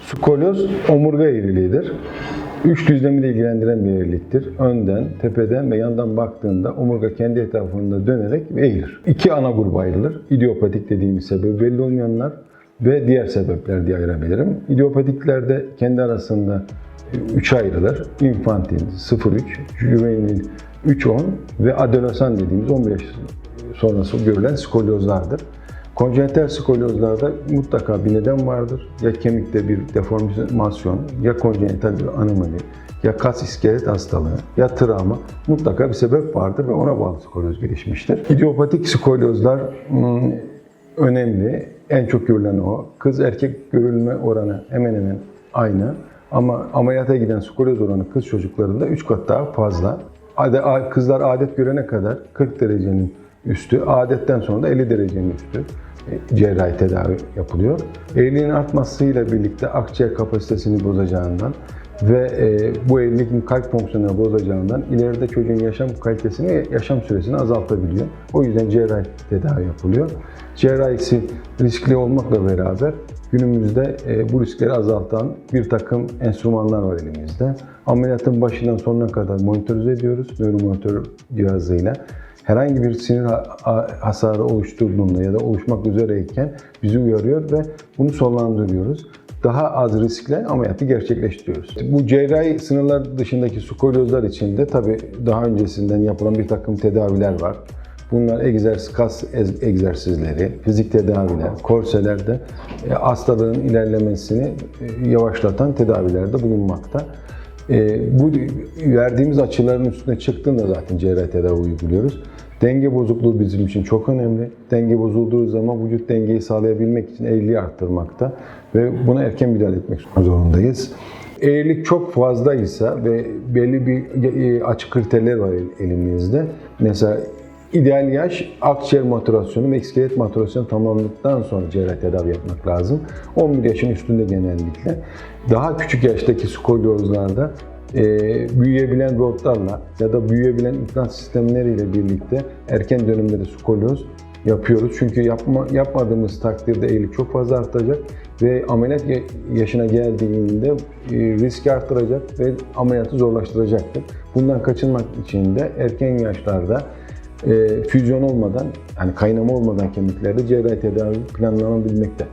Skolyoz omurga eğriliğidir. Üç düzlemi de ilgilendiren bir eğriliktir. Önden, tepeden ve yandan baktığında omurga kendi etrafında dönerek eğilir. İki ana gruba ayrılır. İdiopatik dediğimiz sebebi belli olmayanlar ve diğer sebepler diye ayırabilirim. İdiopatiklerde kendi arasında üçe ayrılır. İnfantil 0-3, juvenil 3-10 ve adolesan dediğimiz 15 yaş sonrası görülen skolyozlardır. Konjenital skolyozlarda mutlaka bir neden vardır. Ya kemikte bir deformasyon, ya konjenital bir anomali, ya kas iskelet hastalığı, ya travma mutlaka bir sebep vardır ve ona bağlı skolyoz gelişmiştir. İdiopatik skolyozlar hmm, önemli. En çok görülen o. Kız erkek görülme oranı hemen hemen aynı. Ama ameliyata giden skolyoz oranı kız çocuklarında 3 kat daha fazla. Kızlar adet görene kadar 40 derecenin üstü, adetten sonra da 50 derecenin üstü e, cerrahi tedavi yapılıyor. Eğriliğin artmasıyla birlikte akciğer kapasitesini bozacağından ve e, bu eğriliğin kalp fonksiyonunu bozacağından ileride çocuğun yaşam kalitesini, yaşam süresini azaltabiliyor. O yüzden cerrahi tedavi yapılıyor. Cerrahisi riskli olmakla beraber günümüzde e, bu riskleri azaltan bir takım enstrümanlar var elimizde. Ameliyatın başından sonuna kadar monitörize ediyoruz nöromonitör cihazıyla herhangi bir sinir ha- ha- hasarı oluşturduğunda ya da oluşmak üzereyken bizi uyarıyor ve bunu sonlandırıyoruz. Daha az riskle ameliyatı gerçekleştiriyoruz. Bu cerrahi sınırlar dışındaki skolyozlar için de tabii daha öncesinden yapılan bir takım tedaviler var. Bunlar egzersiz, kas egzersizleri, fizik tedaviler, korseler de e, hastalığın ilerlemesini e, yavaşlatan tedavilerde bulunmakta. E, bu verdiğimiz açıların üstüne çıktığında zaten cerrahi tedavi uyguluyoruz. Denge bozukluğu bizim için çok önemli. Denge bozulduğu zaman vücut dengeyi sağlayabilmek için eğriliği arttırmakta ve buna erken müdahale etmek zorundayız. Eğrilik çok fazlaysa ve belli bir e, açı kriterleri var el- elimizde. Mesela ideal yaş akciğer maturasyonu ve iskelet maturasyonu tamamladıktan sonra cerrahi tedavi yapmak lazım. 11 yaşın üstünde genellikle. Daha küçük yaştaki skolyozlarda e, büyüyebilen rotlarla ya da büyüyebilen implant sistemleriyle birlikte erken dönemde de skolyoz yapıyoruz. Çünkü yapma, yapmadığımız takdirde eğrilik çok fazla artacak ve ameliyat ya- yaşına geldiğinde e, riski arttıracak ve ameliyatı zorlaştıracaktır. Bundan kaçınmak için de erken yaşlarda e, füzyon olmadan, yani kaynama olmadan kemiklerde cerrahi tedavi planlanabilmekte.